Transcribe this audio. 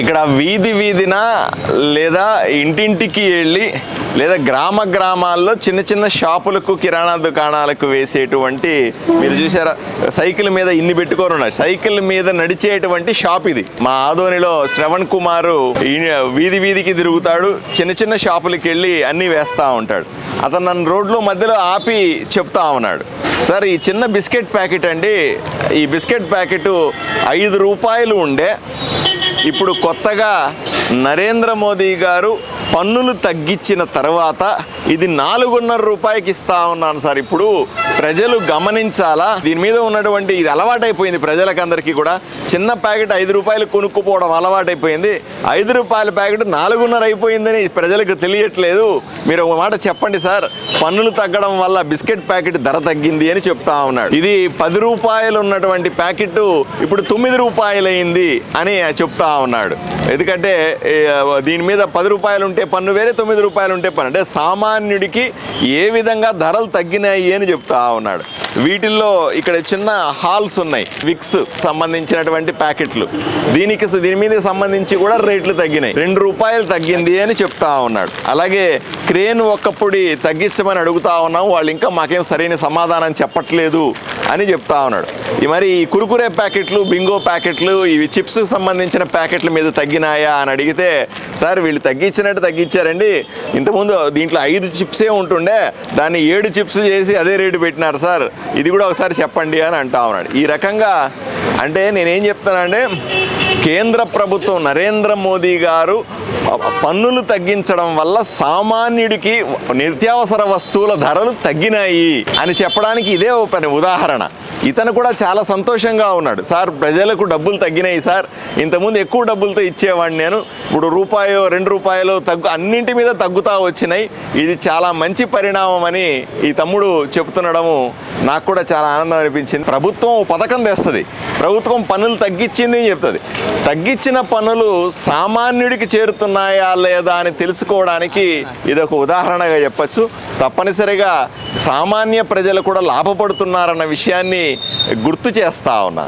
ఇక్కడ వీధి వీధిన లేదా ఇంటింటికి వెళ్ళి లేదా గ్రామ గ్రామాల్లో చిన్న చిన్న షాపులకు కిరాణా దుకాణాలకు వేసేటువంటి మీరు చూసారా సైకిల్ మీద ఇన్ని పెట్టుకొని ఉన్నారు. సైకిల్ మీద నడిచేటువంటి షాప్ ఇది. మా ఆదోనిలో శ్రవణ్ కుమారు వీధి వీధికి తిరుగుతాడు చిన్న చిన్న షాపులకి వెళ్ళి అన్నీ వేస్తూ ఉంటాడు. అతను నన్ను రోడ్లో మధ్యలో ఆపి చెప్తా ఉన్నాడు. సార్ ఈ చిన్న బిస్కెట్ ప్యాకెట్ అండి ఈ బిస్కెట్ ప్యాకెట్ ఐదు రూపాయలు ఉండే ఇప్పుడు కొత్తగా నరేంద్ర మోదీ గారు పన్నులు తగ్గించిన తర్వాత ఇది నాలుగున్నర రూపాయకి ఇస్తా ఉన్నాను సార్. ఇప్పుడు ప్రజలు గమనించాలా? దీని మీద ఉన్నటువంటి ఇది అలవాటైపోయింది ప్రజలకందరికీ కూడా. చిన్న ప్యాకెట్ ఐదు రూపాయలు కొనుక్కుపోవడం అలవాటైపోయింది. ఐదు రూపాయల ప్యాకెట్ నాలుగున్నర అయిపోయిందని ప్రజలకు తెలియట్లేదు. మీరు ఒక మాట చెప్పండి సార్. పన్నులు తగ్గడం వల్ల బిస్కెట్ ప్యాకెట్ ధర తగ్గింది అని చెప్తా ఉన్నాడు. ఇది పది రూపాయలు ఉన్నటువంటి ప్యాకెట్ ఇప్పుడు తొమ్మిది రూపాయలైంది అని చెప్తా ఉన్నాడు. ఎందుకంటే దీని మీద పది రూపాయలు ఉంటే పన్ను వేరే తొమ్మిది రూపాయలు ఉంటే పన్ను. అంటే సామాన్యుడికి ఏ విధంగా ధరలు తగ్గినాయి అని చెప్తా ఉన్నాడు. వీటిల్లో ఇక్కడ చిన్న హాల్స్ ఉన్నాయి. విక్స్ సంబంధించినటువంటి ప్యాకెట్లు. దీనికి దీని మీద సంబంధించి కూడా రేట్లు తగ్గినాయి. రెండు రూపాయలు తగ్గింది అని చెప్తా ఉన్నాడు. అలాగే క్రేన్ ఒక్కప్పుడు తగ్గించమని అడుగుతా ఉన్నాం. వాళ్ళు ఇంకా మాకేం సరైన సమాధానం చెప్పట్లేదు అని చెప్తా ఉన్నాడు. మరి ఈ కురుకురే ప్యాకెట్లు బింగో ప్యాకెట్లు ఇవి చిప్స్ సంబంధించిన ప్యాకెట్ల మీద తగ్గినాయా అని అడిగితే సార్ వీళ్ళు తగ్గించినట్టు తగ్గించారండి. ఇంతకుముందు దీంట్లో ఐదు చిప్సే ఉంటుండే దాన్ని ఏడు చిప్స్ చేసి అదే రేటు పెట్టినారు సార్. ఇది కూడా ఒకసారి చెప్పండి అని అంటా ఉన్నాడు. ఈ రకంగా అంటే నేనేం చెప్తానంటే కేంద్ర ప్రభుత్వం నరేంద్ర మోదీ గారు పన్నులు తగ్గించడం వల్ల సామాన్యుడికి నిత్యావసర వస్తువుల ధరలు తగ్గినాయి అని చెప్పడానికి ఇదే ఓ పని ఉదాహరణ. ఇతను కూడా చాలా సంతోషంగా ఉన్నాడు. సార్ ప్రజలకు డబ్బులు తగ్గినాయి సార్. ఇంతకుముందు ఎక్కువ డబ్బులతో ఇచ్చేవాడిని నేను. ఇప్పుడు రూపాయో రెండు రూపాయలు తగ్గు అన్నింటి మీద తగ్గుతా వచ్చినాయి. ఇది చాలా మంచి పరిణామం అని ఈ తమ్ముడు చెప్తుండడము నాకు కూడా చాలా ఆనందం అనిపించింది. ప్రభుత్వం పథకం తెస్తుంది. ప్రభుత్వం పనులు తగ్గించింది అని చెప్తుంది. తగ్గించిన పనులు సామాన్యుడికి చేరుతున్నాయా లేదా అని తెలుసుకోవడానికి ఇది ఒక ఉదాహరణగా చెప్పచ్చు. తప్పనిసరిగా సామాన్య ప్రజలు కూడా లాభపడుతున్నారన్న విషయాన్ని గుర్తు చేస్తా ఉన్నాను